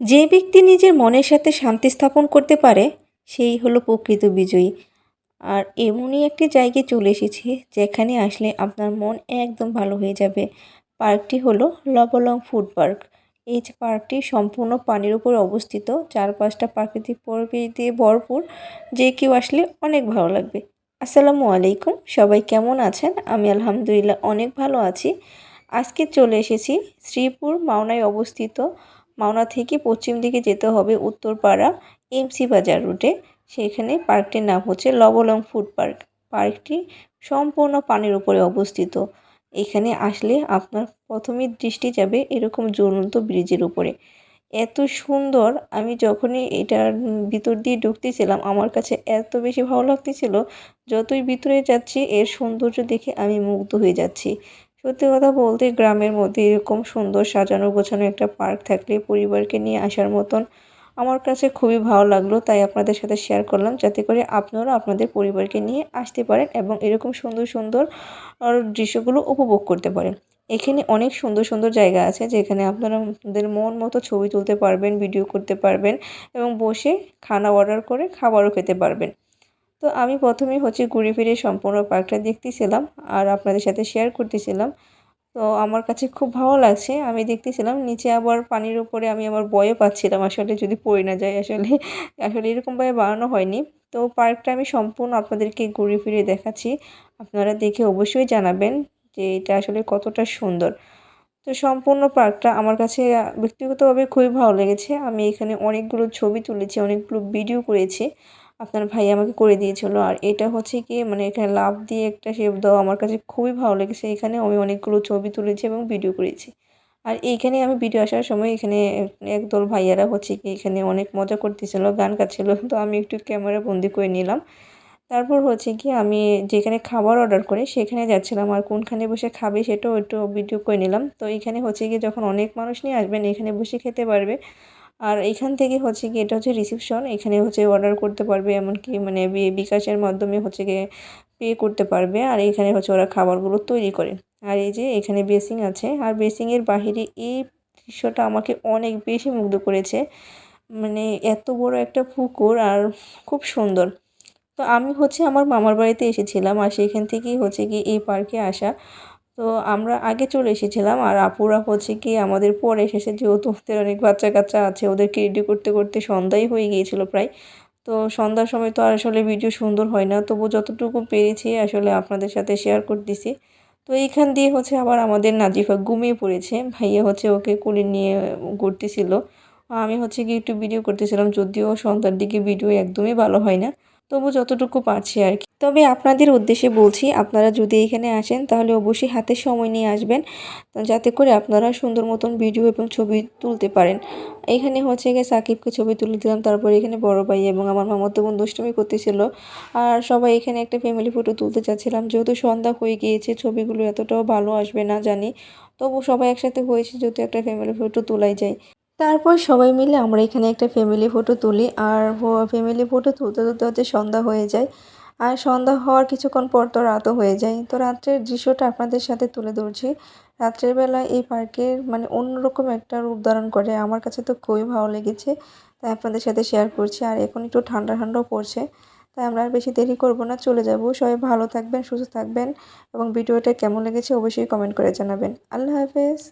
যে ব্যক্তি নিজের মনের সাথে শান্তি স্থাপন করতে পারে, সেই হলো প্রকৃত বিজয়ী। আর এমনই একটি জায়গায় চলে এসেছি, যেখানে আসলে আপনার মন একদম ভালো হয়ে যাবে। পার্কটি হলো লবলং ফুড পার্ক। এই যে পার্কটি সম্পূর্ণ পানির উপর অবস্থিত। চারপাশটা প্রাকৃতিক পরিবেশ দিয়ে ভরপুর, যে কেউ আসলে অনেক ভালো লাগবে। আসসালামু আলাইকুম, সবাই কেমন আছেন? আমি আলহামদুলিল্লাহ অনেক ভালো আছি। আজকে চলে এসেছি শ্রীপুর মাওনায় অবস্থিত মাওনা থেকে পশ্চিম দিকে যেতে হবে উত্তরপাড়া এমসি বাজার রুটে। সেখানে পার্কটির নাম হচ্ছে লবলং ফুড পার্ক। পার্কটি সম্পূর্ণ পানির উপরে অবস্থিত। এখানে আসলে আপনার প্রথমে দৃষ্টি যাবে এরকম জ্বলন্ত ব্রিজের উপরে। এত সুন্দর, আমি যখনই এটার ভিতর দিয়ে ঢুকতেছিলাম, আমার কাছে এত বেশি ভালো লাগতেছিল, যতই ভিতরে যাচ্ছি, এর সৌন্দর্য দেখে আমি মুগ্ধ হয়ে যাচ্ছি। সত্যি কথা বলতে গ্রামের মধ্যে এরকম সুন্দর সাজানো গোছানো একটা পার্ক থাকলে পরিবারকে নিয়ে আসার মতন আমার কাছে খুবই ভালো লাগল, তাই আপনাদের সাথে শেয়ার করলাম যাতে করে আপনারা আপনাদের পরিবারকে নিয়ে আসতে পারেন এবং এরকম সুন্দর সুন্দর দৃশ্যগুলো উপভোগ করতে পারেন। এখানে অনেক সুন্দর সুন্দর জায়গা আছে যেখানে আপনারা আপনাদের মন মতো ছবি তুলতে পারবেন ভিডিও করতে পারবেন এবং বসে খানা অর্ডার করে খাবারও খেতে পারবেন। তো আমি প্রথমে হচ্ছে ঘুরে ফিরে সম্পূর্ণ পার্কটা দেখতেছিলাম আর আপনাদের সাথে শেয়ার করতেছিলাম। তো আমার কাছে খুব ভালো লাগছে। আমি দেখতেছিলাম নিচে আবার পানির উপরে আমি আমার ভয়ও পাচ্ছিলাম। আসলে যদি পড়ে না যায়, আসলে আসলে এরকমভাবে বানানো হয়নি। তো পার্কটা আমি সম্পূর্ণ আপনাদেরকে ঘুরে ফিরে দেখাচ্ছি। আপনারা দেখে অবশ্যই জানাবেন যে এটা আসলে কতটা সুন্দর। তো সম্পূর্ণ পার্কটা আমার কাছে ব্যক্তিগতভাবে খুবই ভালো লেগেছে। আমি এখানে অনেকগুলো ছবি তুলেছি, অনেকগুলো ভিডিও করেছি। আপনার ভাই আমাকে করে দিয়েছিল। আর এটা হচ্ছে কি মানে এখানে লাভ দিয়ে একটা শেপ দেওয়া আমার কাছে খুবই ভালো লেগেছে। এখানে আমি অনেকগুলো ছবি তুলেছি এবং ভিডিও করেছি। আর এইখানে আমি ভিডিও আসার সময় এখানে একদল ভাইয়ারা হচ্ছে কি, এখানে অনেক মজা করতেছিল, গান গাচ্ছিলো। তো আমি একটু ক্যামেরা বন্দি করে নিলাম। তারপর হচ্ছে কি, আমি যেখানে খাবার অর্ডার করে সেখানে যাচ্ছিলাম। আর কোনখানে বসে খাবে সেটাও একটু ভিডিও করে নিলাম। তো এখানে হচ্ছে কি, যখন অনেক মানুষ নিয়ে আসবেন, এখানে বসে খেতে পারবে। আর এখান থেকে হচ্ছে কি এটা হচ্ছে রিসিপশন এখানে হচ্ছে অর্ডার করতে পারবে, এমনকি মানে বিকাশের মাধ্যমে হচ্ছে গিয়ে পে করতে পারবে, আর এখানে হচ্ছে ওরা খাবারগুলো তৈরি করে। আর এই যে এখানে বেসিং আছে, আর বেসিংয়ের বাহিরে এই দৃশ্যটা আমাকে অনেক বেশি মুগ্ধ করেছে। মানে এত বড় একটা পুকুর আর খুব সুন্দর। তো আমি হচ্ছে আমার মামার বাড়িতে এসেছিলাম, আর সেখান থেকেই হচ্ছে কি এই পার্কে আসা। তো আমরা আগে চলে এসেছিলাম আর আপুরা হচ্ছে কি আমাদের পরে এসেছে, যেহেতু ওদের অনেক বাচ্চা কাচ্চা আছে, ওদেরকে রেডি করতে করতে সন্ধ্যাই হয়ে গিয়েছিল প্রায়। তো সন্ধ্যার সময় তো আর আসলে ভিডিও সুন্দর হয় না, তবু যতটুকু পেরেছি আসলে আপনাদের সাথে শেয়ার করতেছি। তো এইখান দিয়ে হচ্ছে আবার আমাদের নাজিফা ঘুমিয়ে পড়েছে, ভাইয়া হচ্ছে ওকে কুলি নিয়ে ঘুরতেছিল। আমি হচ্ছে কি একটু ভিডিও করতেছিলাম, যদিও সন্ধ্যার দিকে ভিডিও একদমই ভালো হয় না। তবু যতটুকু পারছি আর কি। তবে আপনাদের উদ্দেশ্যে বলছি, আপনারা যদি এখানে আসেন তাহলে অবশ্যই হাতে সময় নিয়ে আসবেন যাতে করে আপনারা সুন্দর মতন ভিডিও এবং ছবি তুলতে পারেন। এখানে হচ্ছে গিয়ে সাকিবকে ছবি তুলে দিলাম, তারপরে এখানে বড় ভাই এবং আমার মামাতো বোন দুষ্টমি করতেছিল। আর সবাই এখানে একটা ফ্যামিলি ফটো তুলতে চাচ্ছিলাম, যেহেতু সন্ধ্যা হয়ে গিয়েছে, ছবিগুলো এতটাও ভালো আসবে না জানি। তবু সবাই একসাথে হয়েছে, যেহেতু একটা ফ্যামিলি ফটো তোলাই যায়। তারপর সবাই মিলে আমরা এখানে একটা ফ্যামিলি ফটো তুলি আর ফ্যামিলি ফটো তুলতে তুলতে হচ্ছে সন্ধ্যা হয়ে যায়। আর সন্ধ্যা হওয়ার কিছুক্ষণ পর তো রাতও হয়ে যায়। তো রাত্রের দৃশ্যটা আপনাদের সাথে তুলে ধরছি। রাত্রের বেলা এই পার্কের মানে অন্যরকম একটা রূপ ধারণ করে। আমার কাছে তো খুবই ভালো লেগেছে, তাই আপনাদের সাথে শেয়ার করছি। আর এখন একটু ঠান্ডা ঠান্ডাও পড়ছে, তাই আমরা আর বেশি দেরি করব না। চলে যাব। সবাই ভালো থাকবেন, সুস্থ থাকবেন এবং ভিডিওটা কেমন লেগেছে অবশ্যই কমেন্ট করে জানাবেন। আল্লাহ হাফেজ।